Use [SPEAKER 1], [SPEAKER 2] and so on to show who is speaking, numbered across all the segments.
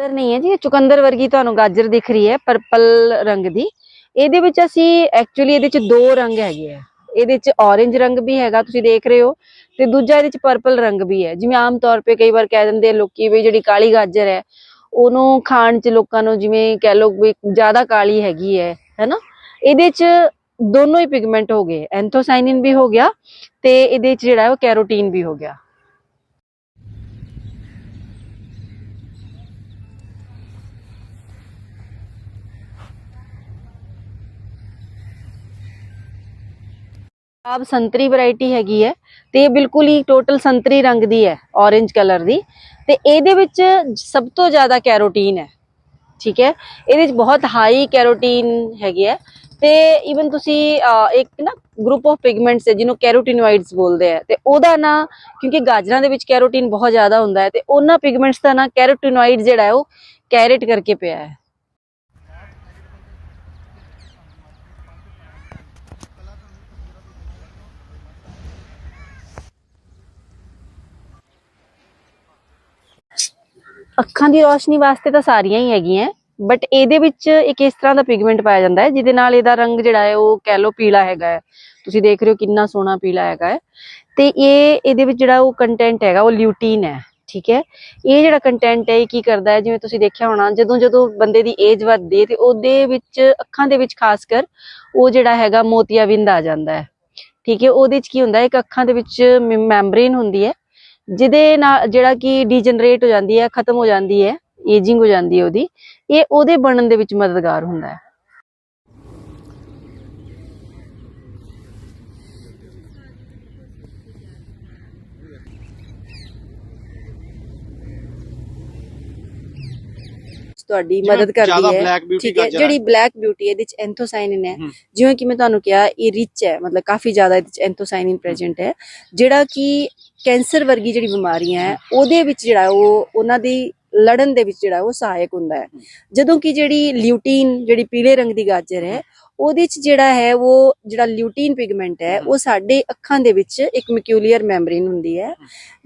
[SPEAKER 1] ਗਾਜਰ ਨਹੀਂ ਹੈ ਜੀ ਚੁਕੰਦਰ ਵਰਗੀ ਤੁਹਾਨੂੰ ਗਾਜਰ ਦਿਖ ਰਹੀ ਹੈ ਪਰਪਲ ਰੰਗ ਦੀ। ਇਹਦੇ ਵਿੱਚ ਅਸੀਂ ਐਕਚੁਅਲੀ ਇਹਦੇ ਚ ਦੋ ਰੰਗ ਹੈਗੇ ਆ। ਇਹਦੇ ਚ orange ਰੰਗ ਵੀ ਹੈਗਾ, ਤੁਸੀਂ ਦੇਖ ਰਹੇ ਹੋ, ਤੇ ਦੂਜਾ ਇਹਦੇ ਚ ਪਰਪਲ ਰੰਗ ਵੀ ਹੈ। ਜਿਵੇਂ ਆਮ ਤੌਰ 'ਤੇ ਕਈ ਵਾਰ ਕਹਿ ਦਿੰਦੇ ਆ ਲੋਕੀ ਵੀ ਜਿਹੜੀ ਕਾਲੀ ਗਾਜਰ ਹੈ, ਉਹਨੂੰ ਖਾਣ 'ਚ ਲੋਕਾਂ ਨੂੰ ਜਿਵੇਂ ਕਹਿ ਲੋ ਵੀ ਜ਼ਿਆਦਾ ਕਾਲੀ ਹੈਗੀ ਹੈ, ਹੈਨਾ? ਇਹਦੇ 'ਚ ਦੋਨੋਂ ਹੀ ਪਿਗਮੈਂਟ ਹੋ ਗਏ। ਐਂਥੋਸਾਇਨਿਨ ਵੀ ਹੋ ਗਿਆ ਤੇ ਇਹਦੇ 'ਚ ਜਿਹੜਾ ਹੈ ਉਹ ਕੈਰੋਟੀਨ ਵੀ ਹੋ ਗਿਆ। ਆਬ ਸੰਤਰੀ ਵੈਰਾਈਟੀ ਹੈਗੀ ਹੈ ਤੇ ਇਹ ਬਿਲਕੁਲ ਹੀ ਟੋਟਲ ਸੰਤਰੀ ਰੰਗ ਦੀ ਹੈ, orange ਕਲਰ ਦੀ। ਤੇ ਇਹਦੇ ਵਿੱਚ ਸਭ ਤੋਂ ਜ਼ਿਆਦਾ ਕੈਰੋਟੀਨ ਹੈ, ਠੀਕ ਹੈ? ਇਹਦੇ ਵਿੱਚ ਬਹੁਤ ਹਾਈ ਕੈਰੋਟੀਨ ਹੈਗੀ ਹੈ। ਤੇ ਈਵਨ ਤੁਸੀਂ ਇੱਕ ਨਾ ਗਰੁੱਪ ਆਫ ਪਿਗਮੈਂਟਸ ਹੈ, ਜਿਹਨੂੰ ਕੈਰੋਟਿਨੋਇਡਸ ਬੋਲਦੇ ਆ ਤੇ ਉਹਦਾ ਨਾ, ਕਿਉਂਕਿ ਗਾਜਰਾਂ ਦੇ ਵਿੱਚ ਕੈਰੋਟੀਨ ਬਹੁਤ ਜ਼ਿਆਦਾ ਹੁੰਦਾ ਹੈ, ਤੇ ਉਹਨਾਂ ਪਿਗਮੈਂਟਸ ਦਾ ਨਾ ਕੈਰੋਟੀਨੋਇਡ ਜਿਹੜਾ ਹੈ, ਉਹ ਕੈਰਟ ਕਰਕੇ ਪਿਆ ਹੈ। ਅੱਖਾਂ ਦੀ ਰੋਸ਼ਨੀ ਵਾਸਤੇ ਤਾਂ ਸਾਰੀਆਂ ਹੀ ਹੈਗੀਆਂ ਬਟ ਇਹਦੇ ਵਿੱਚ ਇੱਕ ਇਸ ਤਰ੍ਹਾਂ ਦਾ ਪਿਗਮੈਂਟ ਪਾਇਆ ਜਾਂਦਾ ਹੈ, ਜਿਹਦੇ ਨਾਲ ਇਹਦਾ ਰੰਗ ਜਿਹੜਾ ਹੈ ਉਹ ਕਹਿ ਲੋ ਪੀਲਾ ਹੈਗਾ ਹੈ। ਤੁਸੀਂ ਦੇਖ ਰਹੇ ਹੋ ਕਿੰਨਾ ਸੋਹਣਾ ਪੀਲਾ ਹੈਗਾ ਹੈ। ਤੇ ਇਹ, ਇਹਦੇ ਵਿੱਚ ਜਿਹੜਾ ਉਹ ਕੰਟੈਂਟ ਹੈਗਾ, ਉਹ ਲਿਊਟੀਨ ਹੈ, ਠੀਕ ਹੈ। ਇਹ ਜਿਹੜਾ ਕੰਟੈਂਟ ਹੈ, ਇਹ ਕੀ ਕਰਦਾ ਹੈ? ਜਿਵੇਂ ਤੁਸੀਂ ਦੇਖਿਆ ਹੋਣਾ, ਜਦੋਂ ਜਦੋਂ ਬੰਦੇ ਦੀ ਏਜ ਵੱਧਦੀ ਹੈ ਤੇ ਉਹਦੇ ਵਿੱਚ, ਅੱਖਾਂ ਦੇ ਵਿੱਚ ਖਾਸ ਕਰ ਉਹ ਜਿਹੜਾ ਹੈਗਾ ਮੋਤੀਆਬਿੰਦ ਆ ਜਾਂਦਾ ਹੈ। ਠੀਕ ਹੈ, ਉਹਦੇ ਵਿੱਚ ਕੀ ਹੁੰਦਾ ਹੈ? ਇੱਕ ਅੱਖਾਂ ਦੇ ਵਿੱਚ ਮੈਂਬਰੇਨ ਹੁੰਦੀ ਹੈ ਜਿਹਦੇ ਨਾਲ ਜਿਹੜਾ ਕਿ ਡੀਜਨਰੇਟ ਹੋ ਜਾਂਦੀ ਹੈ, ਖਤਮ ਹੋ ਜਾਂਦੀ ਹੈ ਏਜਿੰਗ ਹੋ ਜਾਂਦੀ ਹੈ ਉਹਦੀ, ਇਹ ਉਹਦੇ ਬਣਨ ਦੇ ਵਿੱਚ ਮਦਦਗਾਰ ਹੁੰਦਾ ਹੈ। ਤੁਹਾਡੀ ਮਦਦ ਕਰਦੀ ਹੈ। ਠੀਕ ਹੈ ਜਿਹੜੀ ਬਲੈਕ ਬਿਊਟੀ ਇਹਦੇ ਚ ਐਂਥੋਸਾਇਨਿਨ ਹੈ। ਜਿਵੇਂ ਕਿ ਮੈਂ ਤੁਹਾਨੂੰ ਕਿਹਾ ਇਹ ਰਿਚ ਹੈ ਮਤਲਬ ਕਾਫੀ ਜ਼ਿਆਦਾ ਇਹਦੇ ਚ ਐਂਥੋਸਾਇਨਿਨ ਪ੍ਰੈਜ਼ੈਂਟ ਹੈ। ਜਿਹੜਾ ਕਿ ਕੈਂਸਰ ਵਰਗੀ ਜਿਹੜੀ ਬਿਮਾਰੀਆਂ ਹੈ ਉਹਦੇ ਵਿੱਚ ਜਿਹੜਾ ਉਹ ਉਹਨਾਂ ਦੀ ਲੜਨ ਦੇ ਵਿੱਚ ਜਿਹੜਾ ਉਹ ਸਹਾਇਕ ਹੁੰਦਾ ਹੈ। ਜਦੋਂ ਕਿ ਜਿਹੜੀ ਲਿਊਟੀਨ ਜਿਹੜੀ ਪੀਲੇ ਰੰਗ ਦੀ ਗਾਜਰ ਹੈ ਉਹਦੇ ਚ ਜਿਹੜਾ ਹੈ ਉਹ ਜਿਹੜਾ ਲਿਊਟੀਨ ਪਿਗਮੈਂਟ ਹੈ ਉਹ ਸਾਡੇ ਅੱਖਾਂ ਦੇ ਵਿੱਚ ਇੱਕ ਮੈਕਿਊਲੀਅਰ ਮੈਮਬ੍ਰੇਨ ਹੁੰਦੀ ਹੈ।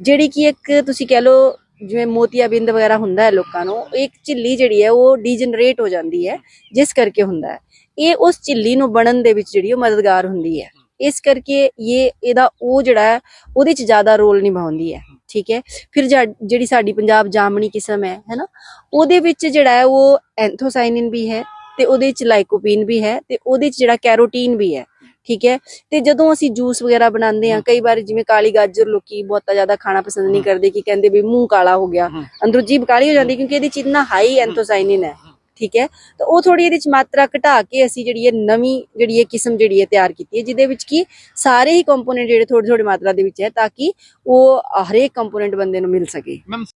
[SPEAKER 1] ਜਿਹੜੀ ਕਿ ਇੱਕ ਤੁਸੀਂ ਕਹਿ ਲਓ ਜਿਵੇਂ ਮੋਤੀਆਬਿੰਦ ਵਗੈਰਾ ਹੁੰਦਾ ਹੈ ਲੋਕਾਂ ਨੂੰ, ਇੱਕ ਝਿੱਲੀ ਜਿਹੜੀ ਹੈ ਉਹ ਡੀਜਨਰੇਟ ਹੋ ਜਾਂਦੀ ਹੈ, ਜਿਸ ਕਰਕੇ ਹੁੰਦਾ ਹੈ। ਇਹ ਉਸ ਝਿੱਲੀ ਨੂੰ ਬਣਨ ਦੇ ਵਿੱਚ ਜਿਹੜੀ ਉਹ ਮਦਦਗਾਰ ਹੁੰਦੀ ਹੈ। ਇਸ ਕਰਕੇ ਇਹ, ਇਹਦਾ ਉਹ ਜਿਹੜਾ ਹੈ, ਉਹਦੇ ਚ ਜ਼ਿਆਦਾ ਰੋਲ ਨਿਭਾਉਂਦੀ ਹੈ। ਠੀਕ ਹੈ? ਫਿਰ ਜਾ- ਜਿਹੜੀ ਸਾਡੀ ਪੰਜਾਬ ਜਾਮਣੀ ਕਿਸਮ ਹੈ, ਹੈਨਾ? ਉਹਦੇ ਵਿੱਚ ਜਿਹੜਾ ਹੈ ਉਹ ਐਂਥੋਸਾਇਨਿਨ ਵੀ ਹੈ ਤੇ ਉਹਦੇ 'ਚ ਲਾਈਕੋਪੀਨ ਵੀ ਹੈ ਤੇ ਉਹਦੇ 'ਚ ਜਿਹੜਾ ਕੈਰੋਟੀਨ ਵੀ ਹੈ। ਠੀਕ ਹੈ? ਤੇ ਜਦੋਂ ਅਸੀਂ ਜੂਸ ਵਗੈਰਾ ਬਣਾਉਂਦੇ ਆ ਕਈ ਵਾਰ ਜਿਵੇਂ ਕਾਲੀ ਗਾਜਰ ਲੋਕੀ ਬਹੁਤਾ ਜ਼ਿਆਦਾ ਖਾਣਾ ਪਸੰਦ ਨਹੀਂ ਕਰਦੇ ਕਿ ਕਹਿੰਦੇ ਵੀ ਮੂੰਹ ਕਾਲਾ ਹੋ ਗਿਆ। ਅੰਦਰੋਂ ਜੀਭ ਕਾਲੀ ਹੋ ਜਾਂਦੀ ਕਿਉਂਕਿ ਇਹਦੇ ਚ ਇੰਨਾ ਹਾਈ ਐਂਥੋਸਾਇਨਿਨ ਹੈ। ਠੀਕ ਹੈ? ਤਾਂ ਉਹ ਥੋੜੀ ਇਹਦੇ ਚ ਮਾਤਰਾ ਘਟਾ ਕੇ ਅਸੀਂ ਜਿਹੜੀ ਇਹ ਨਵੀਂ ਜਿਹੜੀ ਇਹ ਕਿਸਮ ਜਿਹੜੀ ਹੈ ਤਿਆਰ ਕੀਤੀ ਹੈ ਜਿਹਦੇ ਵਿੱਚ ਕੀ ਸਾਰੇ ਹੀ ਕੰਪੋਨੈਂਟ ਜਿਹੜੇ ਥੋੜੀ ਥੋੜੀ ਮਾਤਰਾ ਦੇ ਵਿੱਚ ਹੈ ਤਾਂ ਕਿ ਉਹ ਹਰੇਕ ਕੰਪੋਨੈਂਟ ਬੰਦੇ ਨੂੰ ਮਿਲ ਸਕੇ।